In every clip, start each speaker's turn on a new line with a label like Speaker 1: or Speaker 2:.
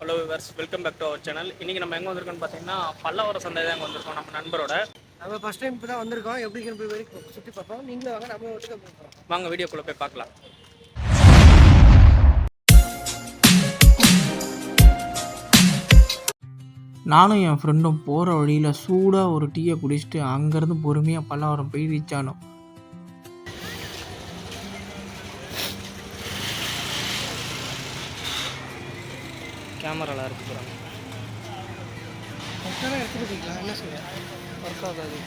Speaker 1: Hello viewers welcome back to our channel இன்றைக்கி நம்ம எங்கே வந்திருக்கோம்னு பார்த்தீங்கன்னா பல்லவர சந்தை தான் வந்திருக்கோம் நம்ம நண்பரோட.
Speaker 2: நம்ம ஃபர்ஸ்ட் டைம் இப்போ தான் வந்திருக்கோம். எப்படி போய் வரைக்கும்? சுற்றி பார்ப்போம். நீங்களும் வாங்க நம்ம வீட்டுக்கு போகிறோம்
Speaker 1: வாங்க வீடியோக்குள்ளே போய் பார்க்கலாம்.
Speaker 3: நானும் என் ஃப்ரெண்டும் போகிற வழியில் சூடாக ஒரு டீயை குடிச்சிட்டு அங்கேருந்து பொறுமையாக பல்லாவரம் போய் ரீச் ஆனோம்
Speaker 1: கேமராவில் இருக்கு போகிறாங்க
Speaker 2: போய்க்கலாம் என்ன சொல்ல
Speaker 1: ஒர்க் ஆகாது.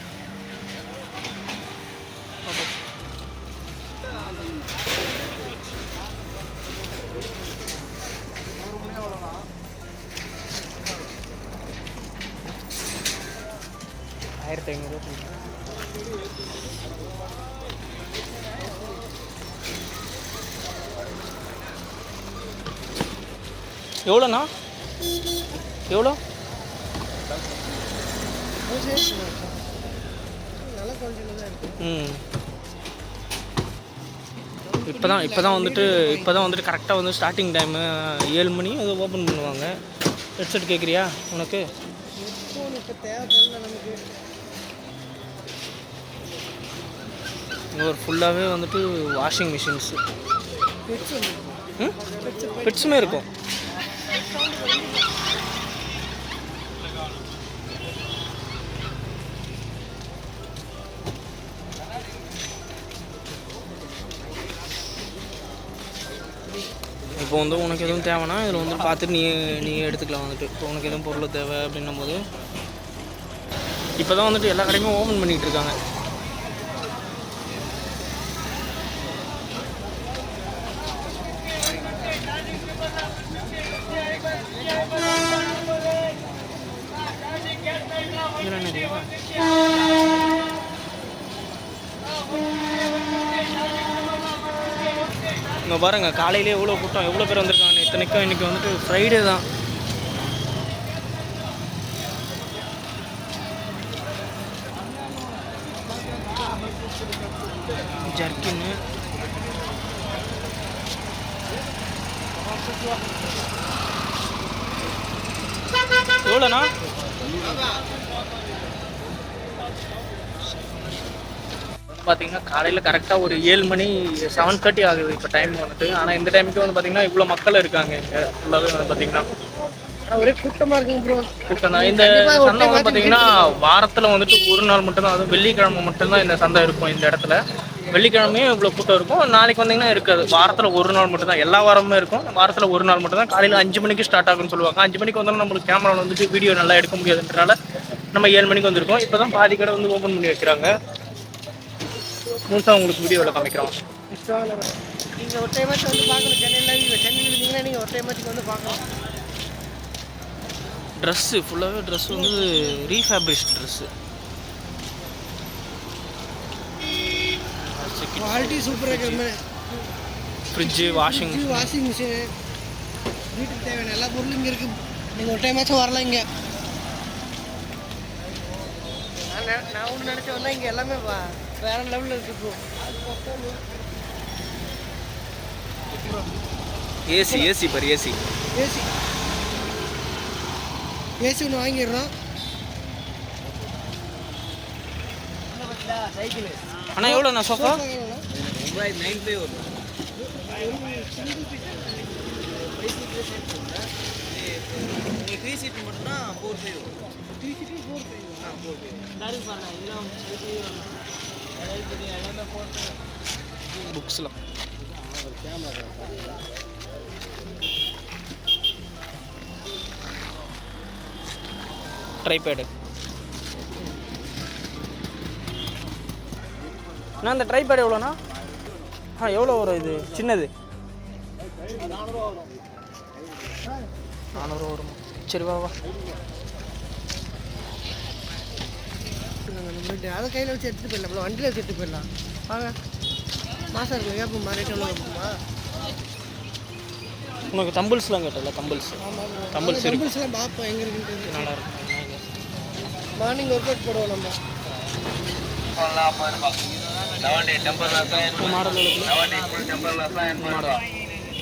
Speaker 1: ஆயிரத்தி ஐநூறுரூவா எவ்வளோண்ணா? எவ்வளோ? ம். இப்போ தான் இப்போ தான் வந்துட்டு இப்போ தான் வந்துட்டு கரெக்டாக வந்து ஸ்டார்டிங் டைமு ஏழு மணி அது ஓப்பன் பண்ணுவாங்க. ஹெட்செட் கேட்குறியா உனக்கு? ஒரு ஃபுல்லாகவே வந்துட்டு வாஷிங் மிஷின்ஸு பெட்ஸுமே இருக்கும். இப்போ வந்து உனக்கு எதுவும் தேவைன்னா இதில் வந்து பார்த்துட்டு நீ நீ எடுத்துக்கலாம் வந்துட்டு. இப்போ உனக்கு எதுவும் பொருள் தேவை அப்படின்னும் போது இப்போ தான் வந்துட்டு எல்லா கடையுமே ஓப்பன் பண்ணிகிட்டு இருக்காங்க இதெல்லாம் என்னது? இங்கே பாருங்க காலையிலே எவ்வளோ கூட்டம் எவ்வளோ பேர் வந்திருக்காங்க இத்தனைக்கும் இன்னைக்கு வந்துட்டு ஃப்ரைடே தான் ஜர்க்கின்னு எவ்வளோண்ணா பார்த்தீங்கன்னா காலையில் கரெக்டாக ஒரு ஏழு மணி செவன் தேர்ட்டி ஆகுது இப்போ டைம் வந்துட்டு. ஆனால் இந்த டைமுக்கு வந்து பார்த்தீங்கன்னா இவ்வளோ மக்கள் இருக்காங்க இங்கே. ஃபுல்லாகவே வந்து பார்த்தீங்கன்னா
Speaker 2: ஒரே கூட்டமாக இருக்குங்க ப்ரோ
Speaker 1: கூட்டம் தான் இந்த சந்தை வந்து பார்த்தீங்கன்னா வாரத்தில் வந்துட்டு ஒரு நாள் மட்டும்தான். அதுவும் வெள்ளிக்கிழமை மட்டும்தான் இந்த சந்தை இருக்கும் இந்த இடத்துல. வெள்ளிக்கிழமையும் இவ்வளோ கூட்டம் இருக்கும். நாளைக்கு வந்தீங்கன்னா இருக்காது. வாரத்தில் ஒரு நாள் மட்டும்தான். எல்லா வாரமுமே இருக்கும். வாரத்தில் ஒரு நாள் மட்டும்தான். காலையில் அஞ்சு மணிக்கு ஸ்டார்ட் ஆகும்னு சொல்லுவாங்க. அஞ்சு மணிக்கு வந்தாலும் நம்மளுக்கு கேமராவில் வந்துட்டு வீடியோ நல்லா எடுக்க முடியாதுன்றனால நம்ம ஏழு மணிக்கு வந்திருக்கோம். இப்போ தான் பாதி கடை வந்து ஓப்பன் பண்ணி வைக்கிறாங்க. முழுசாக உங்களுக்கு வீடியோவில் காமிக்கிறோம்.
Speaker 2: நீங்கள் ஒரு டைமாச்சும் வந்து பார்க்கணும். சென்னையில் சென்னையில் இருந்தீங்கன்னா நீங்கள் ஒரு டைமாச்சும் வந்து பார்க்கலாம்.
Speaker 1: ட்ரெஸ்ஸு ஃபுல்லாகவே ட்ரெஸ் வந்து ரீஃபேப்ரிஷ் ட்ரெஸ்ஸு
Speaker 2: குவாலிட்டி சூப்பராக இருக்கிற
Speaker 1: fridge washing
Speaker 2: fridge washing machine வீட்டுக்கு தேவையான எல்லா பொருளும் இங்கே இருக்குது நீங்கள் ஒரு டைமாச்சும் வரலாம் இங்கே. நான் ஒன்று நினச்ச வந்தால் இங்கே எல்லாமே வா- வேற லெவலில் இருக்குது ப்ரோ
Speaker 1: ஏசி ஏசி பாரு ஏசி.
Speaker 2: ஏசி. ஏசி ஒன்று வாங்கிடுறோம். சைக்கிள்
Speaker 1: அண்ணா எவ்வளோண்ணா சோஃபா புக்ஸ்லாம் ட்ரைபேடு அண்ணா இந்த ட்ரைபேட் எவ்வளோண்ணா? ஆ எவ்வளோ வரும் இது? சின்னது? நானூறு வரும். சரி வா. வா
Speaker 2: அதை கையில் வச்சு எடுத்துகிட்டு போயிடலாம். வண்டியில் வச்சு எடுத்துகிட்டு போயிடலாம். வாங்க. மாதம் இருக்கு. கேட்போம்மா ரேட் எவ்வளோ கேட்போம்மா
Speaker 1: உனக்கு தம்பிள்ஸ்லாம் கேட்டல தம்பிள்ஸ் தம்பிள்ஸ் இருக்கு.
Speaker 2: நம்பர்ஸ்லாம் பார்ப்போம். எங்கே இருக்குன்றது.
Speaker 1: நல்லா இருக்கும்.
Speaker 2: மார்னிங் ஒர்க் அவுட் போடுவோம் நம்ம.
Speaker 1: மாடல் மாடல்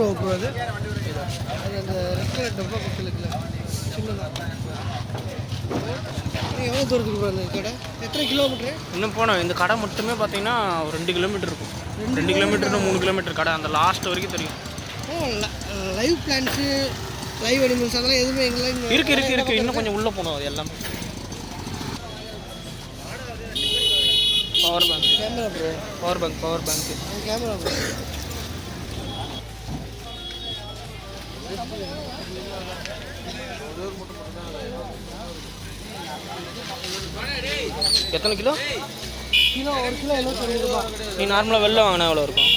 Speaker 2: பாரு ப்ரோ அது. அது அந்த ரெட் கலர் டப்பா பக்கத்தில் இருக்குல்ல சின்னதாக எவ்வளோ தூரத்துக்கு ப்ரோ அந்த கடை? எத்தனை கிலோமீட்ரு
Speaker 1: இன்னும் போனோம். இந்த கடை மட்டுமே பார்த்தீங்கன்னா ஒரு ரெண்டு கிலோமீட்டர் இருக்கும். ரெண்டு கிலோமீட்டர் மூணு கிலோமீட்டர் கடை. அந்த லாஸ்ட் வரைக்கும் தெரியும்.
Speaker 2: லைவ் பிளான்ஸு லைவ் அனிமல்ஸ் அதெல்லாம் எதுவுமே எங்கெல்லாம்
Speaker 1: இருக்கு இருக்கு இருக்கு. இன்னும் கொஞ்சம் உள்ள போகணும் அது எல்லாமே. Power bank
Speaker 2: camera bro
Speaker 1: power bank power bank
Speaker 2: camera bro
Speaker 1: எத்தனை கிலோ?
Speaker 2: கிலோ ஒரு கிலோ எழுபத்தஞ்சு ரூபா.
Speaker 1: நீ நார்மலாக வெளில வாங்கினா எவ்வளோ இருக்கும்?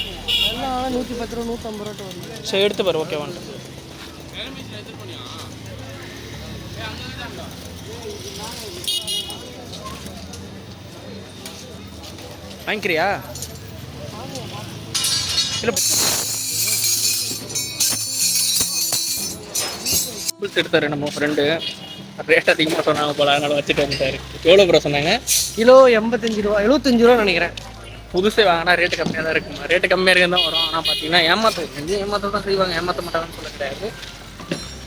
Speaker 2: எல்லாம் ஆனால் நூற்றி பத்து ரூபா நூற்றம்பது ரூபா வருது
Speaker 1: சரி எடுத்து பாரு ஓகே வந்துட்டு வாங்கிக்கிறியா? இல்லை எடுத்தாரு நம்ம ஃப்ரெண்டு ரேட் அதிகமாக சொன்னாங்க போல அதனால வச்சுட்டு வந்துட்டாரு. எவ்வளோ ப்ரோ சொன்னாங்க?
Speaker 2: கிலோ எண்பத்தஞ்சு ரூபா எழுபத்தஞ்சு ரூபா நினைக்கிறேன்.
Speaker 1: புதுசே வாங்கினா ரேட்டு கம்மியாக தான் இருக்குமா? ரேட்டு கம்மியாக இருக்குன்னு தான் வரும். ஆனால் பார்த்தீங்கன்னா ஏமாத்த செஞ்சு ஏமாத்த தான் செய்வாங்க. ஏமாற்ற மாட்டாங்கன்னு சொல்ல கிடையாது.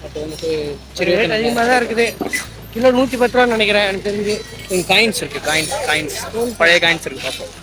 Speaker 1: பட் வந்துட்டு சரி
Speaker 2: ரேட் அதிகமாக தான் இருக்குது. கிலோ நூற்றி பத்து ரூபா நினைக்கிறேன் எனக்கு தெரிஞ்சு.
Speaker 1: காயின்ஸ் இருக்கு காயின்ஸ் காயின்ஸ் பழைய காயின்ஸ் இருக்கு பார்ப்போம்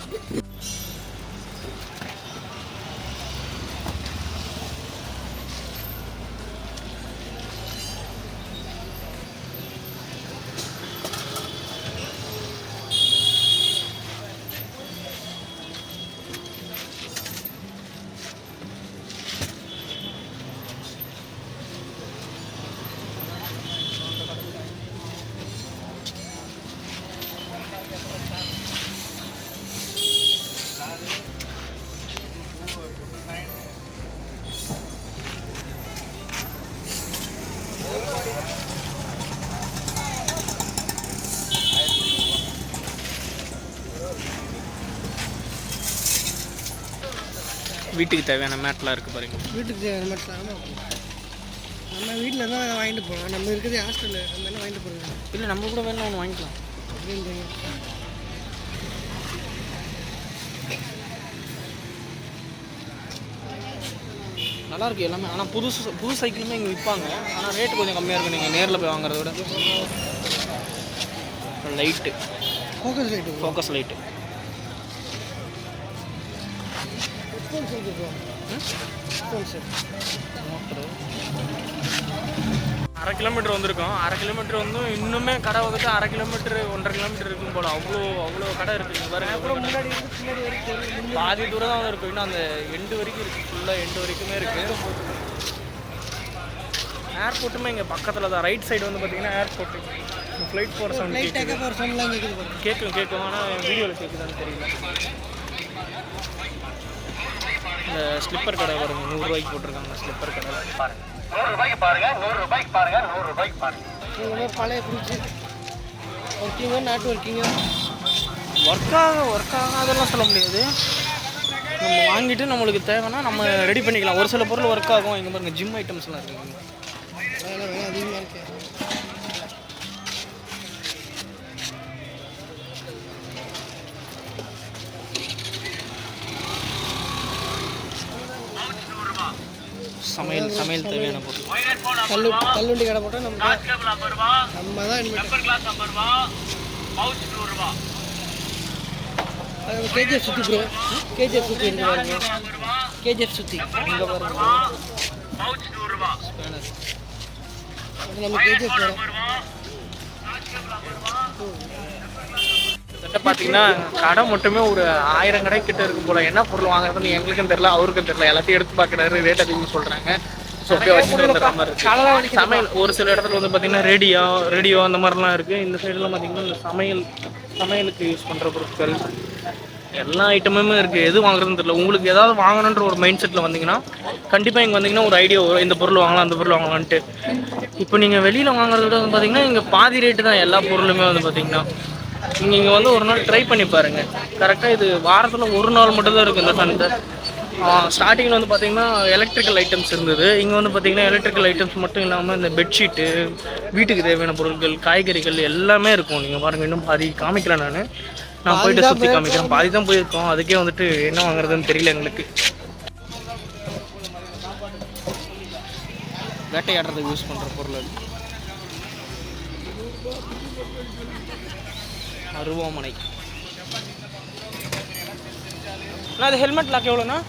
Speaker 1: வீட்டுக்கு தேவையான மேட்லாம் இருக்கு பாருங்க.
Speaker 2: வீட்டுக்கு தேவையான மட்டும் ஆமாம் நம்ம வீட்டில் தான் வாங்கிட்டு போகலாம் நம்ம இருக்கிறது ஹாஸ்டலில் நம்ம என்ன வாங்கிட்டு போகிறோம்
Speaker 1: இல்லை நம்ம கூட வேணா ஒன்று வாங்கிக்கலாம். நல்லா இருக்கு எல்லாமே. ஆனால் புதுசு புது சைக்கிளுமே இங்கே விற்பாங்க ஆனால் ரேட்டு கொஞ்சம் கம்மியாக இருக்கும் நீங்கள் நேரில் போய் வாங்குறத விட. Light
Speaker 2: focus light
Speaker 1: focus light
Speaker 2: இருக்கு ப்ரோ ஹெட்ஃபோன்ஸு
Speaker 1: அரை கிலோமீட்டர் வந்திருக்கோம். அரை கிலோமீட்டர் வந்து இன்னுமே கடை வந்துட்டு அரை கிலோமீட்டர் ஒன்றரை கிலோமீட்டர் இருக்கும் போல. அவ்வளோ அவ்வளோ கடை இருக்குது பாருங்க. பாதி தூரம் தான் இருக்கும் இன்னும் அந்த எண்டு வரைக்கும் இருக்குது ஃபுல்லாக எண்டு வரைக்குமே இருக்குது ஏர்போர்ட்டுமே இங்கே பக்கத்தில் தான். ரைட் சைடு வந்து பார்த்தீங்கன்னா ஏர்போர்ட் ஃப்ளைட் போகிற சவுண்ட் கேட்கும் கேட்கும் ஆனால் வீடியோவில் கேட்குதான்னு தெரியல. இந்த ஸ்லிப்பர் கடை பாருங்க. நூறுரூவாய்க்கு போட்டிருக்காங்க ஸ்லிப்பர் கடை.
Speaker 2: இந்த மாதிரி பழைய ஃப்ரிட்ஜு ஒர்க்கிங்கோ நாட் ஒர்க்கிங்கோ
Speaker 1: ஒர்க் ஆக ஒர்க் ஆகாதெல்லாம் சொல்ல முடியாது. நம்ம வாங்கிட்டு நம்மளுக்கு தேவைன்னா நம்ம ரெடி பண்ணிக்கலாம். ஒரு சில பொருள் ஒர்க் ஆகும் இங்கே பாருங்க ஜிம் ஐட்டம்ஸ்லாம் இருக்குங்க
Speaker 2: வேலை வேலை அதிகமாக இருக்கு
Speaker 1: சமையல் சமையல் தேவையான பொருள்.
Speaker 2: தள்ளு தள்ளுண்டி கடை போட்டால் நம்ம நம்ம தான் அது கேஜிஎஃப் சுற்றி ப்ரோ கேஜிஎஃப் சுற்றி இருக்கு பாருங்க. கேஜிஎஃப் சுற்றி
Speaker 1: இங்கே பாருங்க. ஸ்பேனர்
Speaker 2: நம்ம கேஜிஎஃப்
Speaker 1: கிட்ட பார்த்தீங்கன்னா கடை மட்டுமே ஒரு ஆயிரம் கடை கிட்ட இருக்கும் போல. என்ன பொருள் வாங்குறதுன்னு எங்களுக்கும் தெரியல அவருக்கும் தெரியல. எல்லாத்தையும் எடுத்து பார்க்குறாரு ரேட் அதிகமாக சொல்கிறாங்க சொக்கே வச்சுட்டு வந்துடுற மாதிரி இருக்கு. சமையல் ஒரு சில இடத்துல வந்து பார்த்தீங்கன்னா ரேடியோ ரேடியோ அந்த மாதிரிலாம் இருக்குது இந்த சைடுலாம் பார்த்தீங்கன்னா இந்த சமையல் சமையலுக்கு யூஸ் பண்ணுற பொருட்கள் எல்லா ஐட்டமுமே இருக்குது எது வாங்குறதுன்னு தெரியல. உங்களுக்கு ஏதாவது வாங்கணுன்ற ஒரு மைண்ட் செட்டில் வந்தீங்கன்னா கண்டிப்பாக இங்கே வந்தீங்கன்னா ஒரு ஐடியா வரும். இந்த பொருள் வாங்கலாம் அந்த பொருள் வாங்கலான்ட்டு இப்போ நீங்கள் வெளியில் வாங்குறத விட வந்து பார்த்தீங்கன்னா இங்கே பாதி ரேட்டு தான் எல்லா பொருளுமே வந்து பார்த்தீங்கன்னா நீங்கள் இங்கே வந்து ஒரு நாள் ட்ரை பண்ணி பாருங்கள் கரெக்டாக இது வாரத்தில் ஒரு நாள் மட்டும் தான் இருக்குது இந்த சந்தை ஸ்டார்டிங்கில் வந்து பார்த்தீங்கன்னா எலக்ட்ரிக்கல் ஐட்டம்ஸ் இருந்தது. இங்கே வந்து பார்த்தீங்கன்னா எலக்ட்ரிக்கல் ஐட்டம்ஸ் மட்டும் இல்லாமல் இந்த பெட்ஷீட்டு வீட்டுக்கு தேவையான பொருட்கள் காய்கறிகள் எல்லாமே இருக்கும். நீங்கள் பாருங்கள் இன்னும் பாதி காமிக்கல நான். நான் போயிட்டு சுற்றி காமிக்கிறேன். பாதி தான் போயிருக்கோம். அதுக்கே வந்துட்டு என்ன வாங்குறதுன்னு தெரியல எங்களுக்கு. வேட்டையாடுறதுக்கு யூஸ் பண்ணுற பொருள் அது. அருவாமனை. அண்ணா அது ஹெல்மெட் லாக் எவ்வளோண்ணா?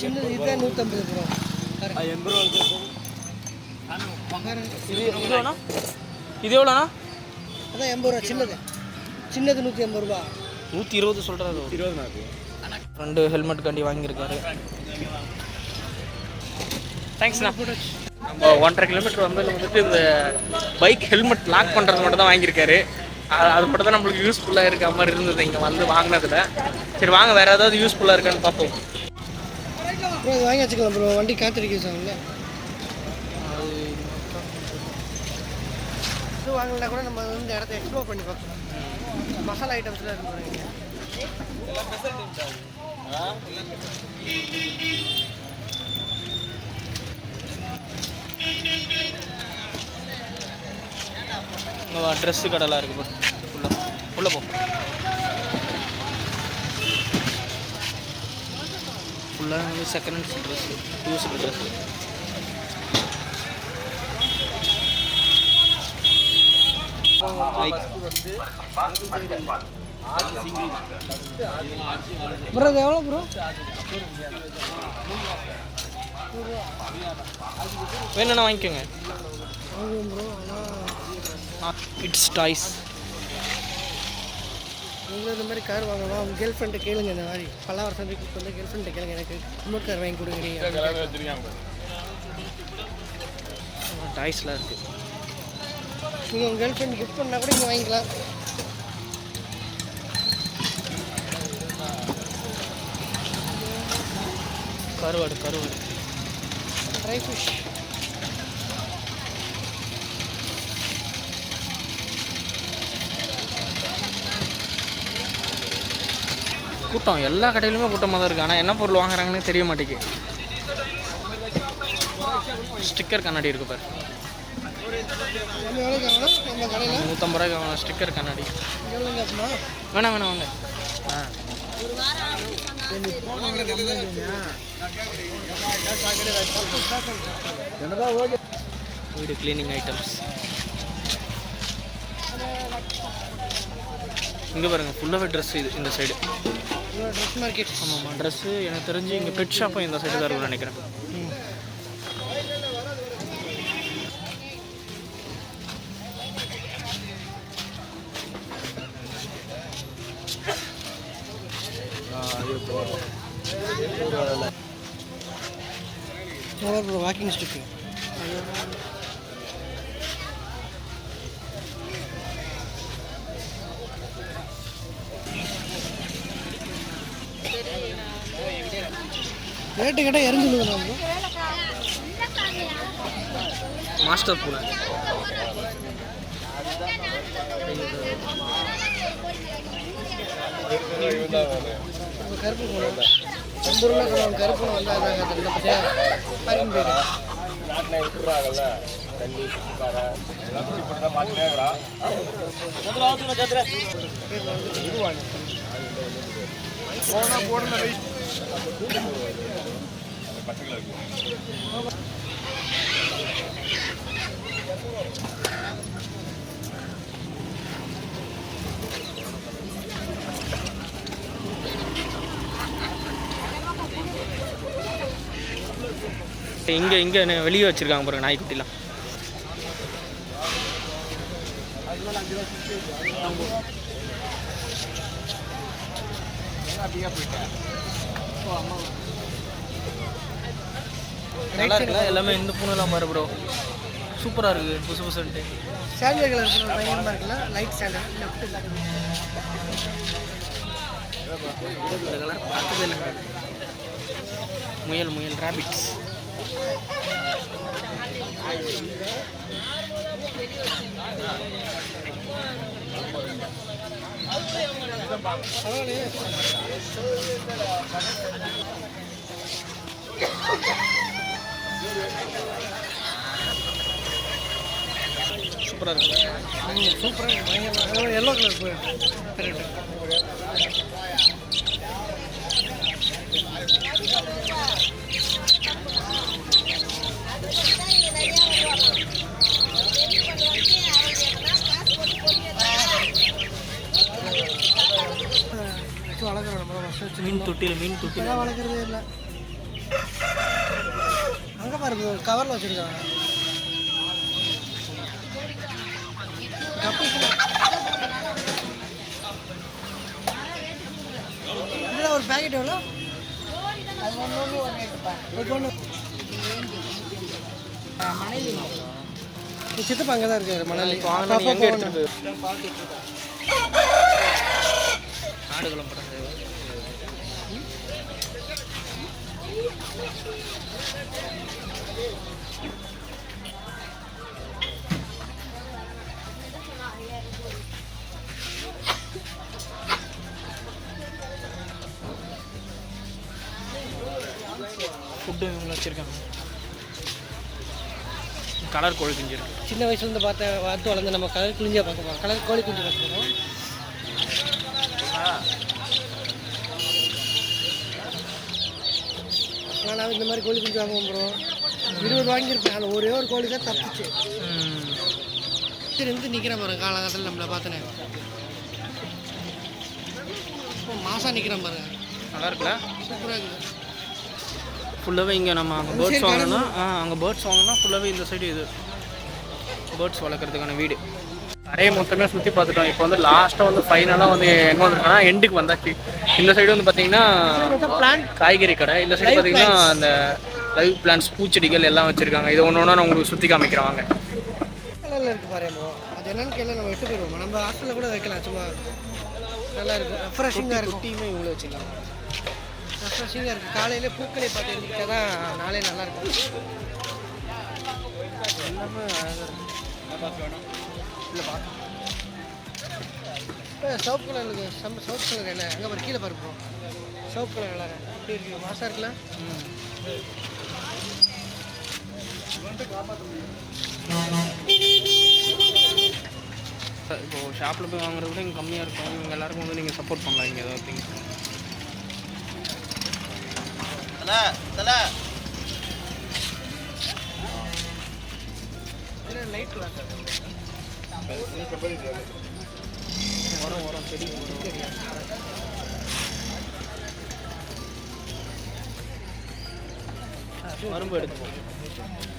Speaker 2: சின்னது இதுதான் நூற்றம்பது ப்ரோ.
Speaker 1: இது எவ்வளோண்ணா இது எவ்வளோண்ணா?
Speaker 2: அதான் எண்பது ரூபா சின்னது. சின்னது நூற்றி எண்பது ரூபா.
Speaker 1: நூற்றி இருபது சொல்கிறது இருபது ரெண்டு ஹெல்மெட் கண்டி வாங்கியிருக்காரு. தேங்க்ஸ்ண்ணா நம்ம ஒன்றரை கிலோமீட்டர் வந்ததில் வந்துட்டு இந்த பைக் ஹெல்மெட் லாக் பண்ணுறது மட்டும் தான் வாங்கியிருக்காரு. அது அது மட்டும் தான் நம்மளுக்கு யூஸ்ஃபுல்லாக இருக்க மாதிரி இருந்தது இங்கே வந்து வாங்கினதுல. சரி வாங்க வேறு ஏதாவது யூஸ்ஃபுல்லாக இருக்கான்னு பார்ப்போம்.
Speaker 2: ப்ரோ இது வாங்கி வச்சுக்கலாம் ப்ரோ. வண்டி காத்திரிக்க ஆகும்ல இது வாங்கலனா கூட நம்ம வந்து இந்த இடத்த எக்ஸ்ப்ளோர் பண்ணி பார்க்கலாம். மசாலா ஐட்டம்ஸ்லாம் இருக்கு
Speaker 1: ட்ரெஸ்ஸு கடைலாம் இருக்குது உள்ள உள்ளே போ. ஃபுல்லாக வந்து second hand dress used dress
Speaker 2: bro எவ்வளோ ப்ரோ
Speaker 1: வேணும்னா வாங்கிக்கோங்க.
Speaker 2: வாங்குவோம் ப்ரோ ஆனால்
Speaker 1: இட்ஸ் டாய்ஸ்
Speaker 2: நீங்களும் இந்த மாதிரி கார் வாங்கலாம். உங்கள் கேர்ள் ஃப்ரெண்டை கேளுங்க இந்த மாதிரி. பல்லாவர் சந்தைக்கு வந்து கேர்ள் ஃப்ரெண்டை கேளுங்க. எனக்கு இன்னொரு கார் வாங்கி கொடுக்குறீங்க.
Speaker 1: டாய்ஸ்லாம் இருக்குது
Speaker 2: நீங்கள் உங்கள் கேர்ள் ஃப்ரெண்ட் கிஃப்ட் பண்ணால் கூட இங்கே வாங்கிக்கலாம்.
Speaker 1: கருவாடு கருவாடு.
Speaker 2: ட்ரை ஃபிஷ்
Speaker 1: கூட்டம் எல்லா கடையிலுமே கூட்டமாக தான் இருக்குது ஆனால் என்ன பொருள் வாங்குறாங்கன்னு தெரிய மாட்டேங்குது. ஸ்டிக்கர் கண்ணாடி இருக்கு பாரு. நூற்றம்பது ரூபாய்க்கு ஸ்டிக்கர் கண்ணாடி. வேணாம் வேணாம் வாங்க. ஆ. வீடு க்ளீனிங் ஐட்டம்ஸ் இங்கே பாருங்க ஃபுல்லாகவே ட்ரெஸ் இது இந்த சைடு
Speaker 2: ட்ரெஸ் மார்க்கெட்
Speaker 1: ஆமாம்மா ட்ரெஸ்ஸு எனக்கு தெரிஞ்சு இங்கே பெட் ஷாப்பும் இந்த சைடு தான் இருக்கும்னு நினைக்கிறேன்.
Speaker 2: ப்ரோ வாக்கிங் ஸ்டிக்கு ரேட்டு கேட்டால் ப்ரோ
Speaker 1: மாஸ்டர் பூனை
Speaker 2: நம்ம கருப்பு போனோம் ஐம்பது ரூபா சொல்லுவாங்க கருப்பு வந்தால் அதான் இந்த பற்றியா பார்க்கிங் போயிடும்
Speaker 1: இங்கே இங்கே வெளியே வச்சுருக்காங்க பாருங்க நாய்க்குட்டிலாம். நல்லா இருக்குல்ல? எல்லாமே இந்த பூனெல்லாம் பாரு ப்ரோ சூப்பராக இருக்குது புதுசு புதுசுன்ட்டு
Speaker 2: சாண்டல் கலர் பயங்கரமாக இருக்குல்ல லைட் சாண்டல் லெஃப்ட்
Speaker 1: இந்த கலர் பார்த்ததே இல்லை. முயல் முயல் ராபிட்ஸ் சூப்பராக இருக்கு.
Speaker 2: சூப்பராக பயங்கரமாக எல்லோ கலர் போயிருக்கு கரெக்டு வளர்க்குறோம் நம்ம
Speaker 1: மீன் தொட்டியில் மீன் தொட்டியில்.
Speaker 2: வளர்க்குறதே இல்லை. அங்கே பாருங்க கவரில் வச்சுருக்காங்க. இதில் ஒரு பேக்கெட் எவ்வளோ? ஒரு ஒன்று சித்தப்பா அங்கே தான் இருக்காரு மணலி.
Speaker 1: எங்கே எடுத்துகிட்டு ஆடுகளம் ஃபுட்டு வச்சுருக்காங்க. கலர் கோழி குஞ்சு இருக்கு.
Speaker 2: சின்ன வயசுலேருந்து பார்த்த பார்த்து வளர்ந்து நம்ம கலர் குளிஞ்சா பார்க்க போகிறோம் கலர் கோழி குஞ்சு பார்க்க போகிறோம் ஆனால் இந்த மாதிரி கோழி குஞ்சு வாங்க போகிறோம் இருபது வாங்கியிருப்பேன். அதில் ஒரே ஒரு கோழி தான் தப்பிச்சு. இருந்து நிற்கிறேன் பாருங்க காலகட்டத்தில் நம்மளை பார்த்தனே. மாதம் நிற்கிறேன் பாருங்க.
Speaker 1: நல்லா இருக்குல்ல?
Speaker 2: சூப்பராக இருக்குது
Speaker 1: ஃபுல்லாகவே இங்கே நம்ம அங்கே பேர்ட்ஸ் வாங்கணும்னா ஆ அங்கே பேர்ட்ஸ் வாங்கணும்னா ஃபுல்லாகவே இந்த சைடு இது. பேர்ட்ஸ் வளர்க்குறதுக்கான வீடு. நிறைய மொத்தமே சுற்றி பார்த்துட்டோம். இப்போ வந்து லாஸ்ட்டாக வந்து ஃபைனலாக வந்து எங்கே வந்திருக்கோம்னா எண்டுக்கு வந்தாச்சு. இந்த சைடு வந்து பார்த்தீங்கன்னா
Speaker 2: பிளான்ட்
Speaker 1: காய்கறி கடை. இந்த சைடு பார்த்தீங்கன்னா அந்த லைவ் பிளான்ஸ் பூச்செடிகள் எல்லாம் வச்சுருக்காங்க. இது ஒன்று ஒன்றா நான் உங்களுக்கு சுற்றி காமிக்கிறவாங்க
Speaker 2: இருக்குது பாருங்க அது என்னன்னு கேள்வி நம்ம விட்டு போயிடுவோம் நம்ம ஹாஸ்டலில் கூட வைக்கலாம் சும்மா. நல்லா இருக்கும். ரெஃப்ரெஷிங்காக இருக்கும்.
Speaker 1: டீமே இவ்வளோ வச்சுக்கலாம்
Speaker 2: ரெஃப்ரெஷிங்காக இருக்குது காலையில் பூக்களை பார்த்து எழுந்திரிச்சா தான் நாளே நல்லாயிருக்கும்.
Speaker 1: எல்லாமே அழகாக
Speaker 2: இப்போ கலர் இருக்கு செம்ம சவுப் கலர் என்ன? அங்கே ஒரு கீழே பாருப்போம் சிவப்பு கலர் நல்லா எப்படி இருக்கு? மாசாக இருக்குல்ல?
Speaker 1: இப்போ ஷாப்பில் போய் வாங்குறத விட இங்கே கம்மியாக இருக்கும். இவங்க எல்லாருக்கும் வந்து நீங்கள் சப்போர்ட் பண்ணலாம். இங்கே ஏதாவது திங்ஸ்
Speaker 2: லைட்
Speaker 1: உரம் உரம் செடி மரும்பு எடுத்துப்போம்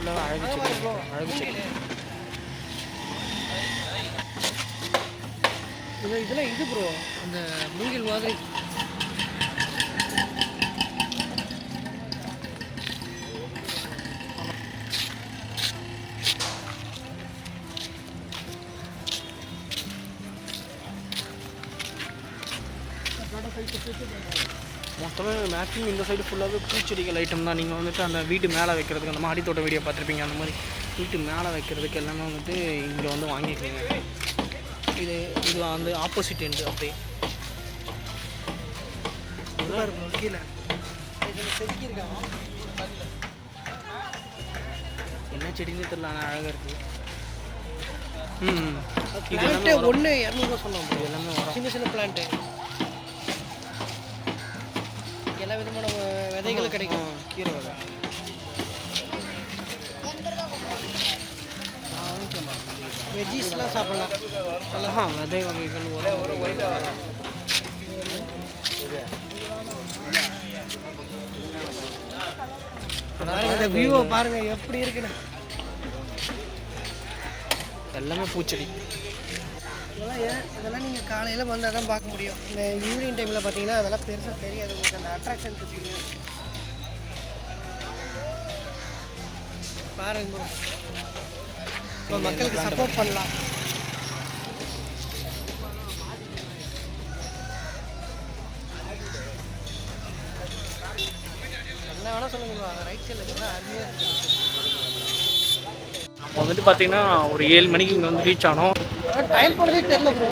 Speaker 1: ஃபுல்லாக அழகு செடி அழகு செடி
Speaker 2: இது இதெல்லாம் இது ப்ரோ அந்த மூங்கில் மாதிரி.
Speaker 1: மேக்ஸிமம் இந்த சைடு ஃபுல்லாகவே பூச்செடிகள் ஐட்டம் தான். நீங்கள் வந்துட்டு அந்த வீட்டு மேலே வைக்கிறதுக்கு அந்த மாடி தோட்ட வீடியோ பார்த்துருப்பீங்க அந்த மாதிரி வீட்டு மேலே வைக்கிறதுக்கு எல்லாமே வந்துட்டு இங்கே வந்து வாங்கிக்கிறீங்க இது இது வந்து ஆப்போசிட் எண்டு அப்படியே.
Speaker 2: கீழே.
Speaker 1: என்ன செடின்னு தெரியல ஆனால் அழகாக இருக்குது ம் இது
Speaker 2: ஒன்று இரநூறுவா சொன்னோம்
Speaker 1: எல்லாமே வரும்
Speaker 2: சின்ன சின்ன பிளான்ட்டு வ- விதைகளும் கிடைக்கும்
Speaker 1: கீரை வகை.
Speaker 2: வெஜ்ஜீஸ்லாம் சாப்பிடலாம்.
Speaker 1: ஆஹா விதை வகைகள்
Speaker 2: இந்த வியூவை பாருங்க எப்படி இருக்குன்னு.
Speaker 1: எல்லாமே பூச்செடி.
Speaker 2: இதெல்லாம் ஏன் இதெல்லாம் நீங்கள் காலையில் வந்தால் தான் பார்க்க முடியும். இந்த ஈவினிங் டைமில் பார்த்தீங்கன்னா அதெல்லாம் பெருசாக தெரியாது உங்களுக்கு. அந்த அட்ராக்ஷன் தெரியுது பாருங்க. bro. நம்ம மக்களுக்கு சப்போர்ட் பண்ணலாம். என்ன வேணால் சொல்லுங்க ரைட் சைடில் இருக்கிறதா அருமையாக
Speaker 1: நம்ம வந்துட்டு பார்த்தீங்கன்னா ஒரு ஏழு மணிக்கு இங்கே வந்து ரீச் ஆனோம்.
Speaker 2: டைம் போனதே தெரியல ப்ரோ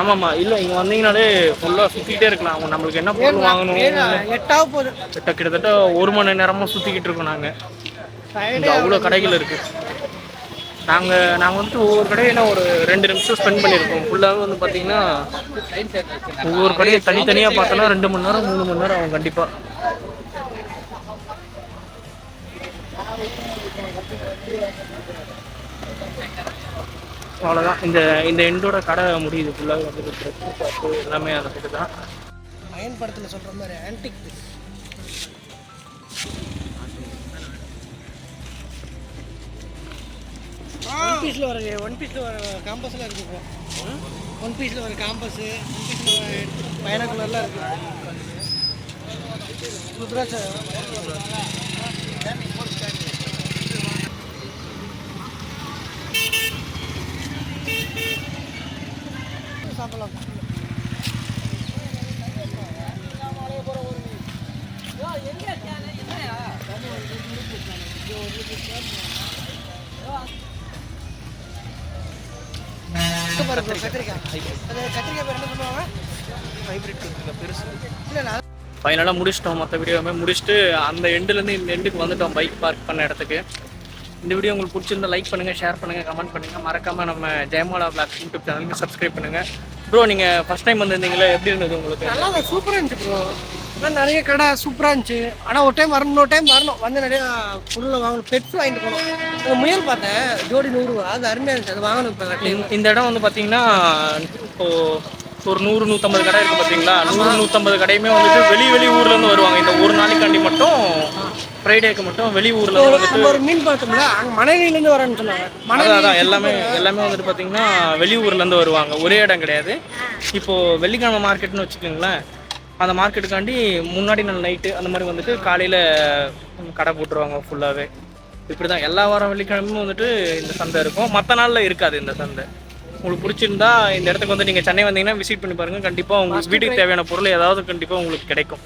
Speaker 1: ஆமாம்மா இல்லை இங்கே வந்தீங்கனாலே ஃபுல்லாக சுற்றிக்கிட்டே இருக்கலாம். அவங்க நம்மளுக்கு என்ன பொருள் வாங்கணும்
Speaker 2: எட்டாவது
Speaker 1: கிட்ட கிட்டத்தட்ட ஒரு மணி நேரமாக சுற்றிக்கிட்டு இருக்கோம் நாங்கள் இங்கே அவ்வளோ கடைகள் இருக்குது நாங்கள் நாங்கள் வந்துட்டு ஒவ்வொரு கடையில் ஒரு ரெண்டு நிமிஷம் ஸ்பெண்ட் பண்ணியிருக்கோம். ஃபுல்லாகவே வந்து பார்த்தீங்கன்னா ஒவ்வொரு கடையை தனித்தனியாக பார்த்தோன்னா ரெண்டு மணி நேரம் மூணு மணி நேரம் ஆகும் கண்டிப்பாக அவ்வளோதான் இந்த இந்த எண்டோட கடை முடியுது. ஃபுல்லாகவே வந்து எல்லாமே அந்த சைடு தான்.
Speaker 2: அயன் படத்தில் சொல்கிற மாதிரி ஆன்டிக் ஒன் பீஸில் வர ஒன் பீஸில் வர காம்பஸ்லாம் இருக்குது இப்போ. ஒன் பீஸில் வர காம்பஸு ஒன் பீஸில் வர இருக்குது ருத்ரா சார். சாப்பிடலாம். பாரு bro, கத்திரிக்காய். அது கத்திரிக்காய் பேர் என்ன சொல்லுவாங்க?
Speaker 1: ஹைப்ரிட் பெருசு.
Speaker 2: இல்லை இல்லை
Speaker 1: ஃபைனலாக முடிச்சிட்டோம் மற்ற வீடியோவுமே முடிச்சுட்டு அந்த எண்டுலேருந்து இந்த எண்டுக்கு வந்துட்டோம் பைக் பார்க் பண்ண இடத்துக்கு. இந்த வீடியோ உங்களுக்கு பிடிச்சிருந்தா லைக் பண்ணுங்கள் ஷேர் பண்ணுங்கள் கமெண்ட் பண்ணுங்கள் மறக்காமல் நம்ம ஜெயமாலா பிளாக் யூடியூப் சேனலுக்கு சப்ஸ்கிரைப் பண்ணுங்கள் ப்ரோ நீங்கள் ஃபஸ்ட் டைம் வந்திருந்தீங்களே எப்படி இருந்தது உங்களுக்கு?
Speaker 2: நல்லா சூப்பராக இருந்துச்சு ப்ரோ ஆனால் நிறைய கடை சூப்பராக இருந்துச்சு. ஆனால் ஒரு டைம் வரணும் இன்னொரு டைம் வரணும். வந்து நிறையா பொருளை வாங்கணும் பெட்ஸ் வாங்கிட்டு போகணும். ஒரு முயல் பார்த்தேன். ஜோடி நூறுரூவா அது அருமையாக இருந்துச்சு. அது வாங்கணும் இப்போ
Speaker 1: இந்த- இடம் வந்து பார்த்தீங்கன்னா இப்போ ஒரு நூறு நூற்றம்பது கடை இருக்குது பார்த்தீங்களா நூறு நூற்றம்பது கடையுமே வந்துட்டு வெளி வெளி ஊர்லேருந்து வருவாங்க. இந்த ஒரு நாளைக்காண்டி மட்டும் ஃப்ரைடேக்கு மட்டும் வெளி ஊரில் வந்துட்டு
Speaker 2: ஒரு மீன் பார்த்தோம்ல அங்கே மணலிலேருந்து வரேன்னு சொன்னாங்க.
Speaker 1: அதான் அதான். எல்லாமே எல்லாமே வந்துட்டு பார்த்தீங்கன்னா வெளியூர்லேருந்து வருவாங்க. ஒரே இடம் கிடையாது. இப்போது வெள்ளிக்கிழமை மார்க்கெட்னு வச்சுக்கோங்களேன். அந்த மார்க்கெட்டுக்காண்டி முன்னாடி நாள் நைட்டு அந்த மாதிரி வந்துட்டு காலையில் கடை போட்டுருவாங்க ஃபுல்லாகவே இப்படி தான் எல்லா வாரம் வெள்ளிக்கிழமையும் வந்துட்டு இந்த சந்தை இருக்கும். மற்ற நாளில் இருக்காது இந்த சந்தை. உங்களுக்கு பிடிச்சிருந்தா இந்த இடத்துக்கு வந்து நீங்கள் சென்னை வந்தீங்கன்னா விசிட் பண்ணி பாருங்கள் கண்டிப்பாக உங்களுக்கு வீட்டுக்கு தேவையான பொருள் ஏதாவது கண்டிப்பாக உங்களுக்கு கிடைக்கும்.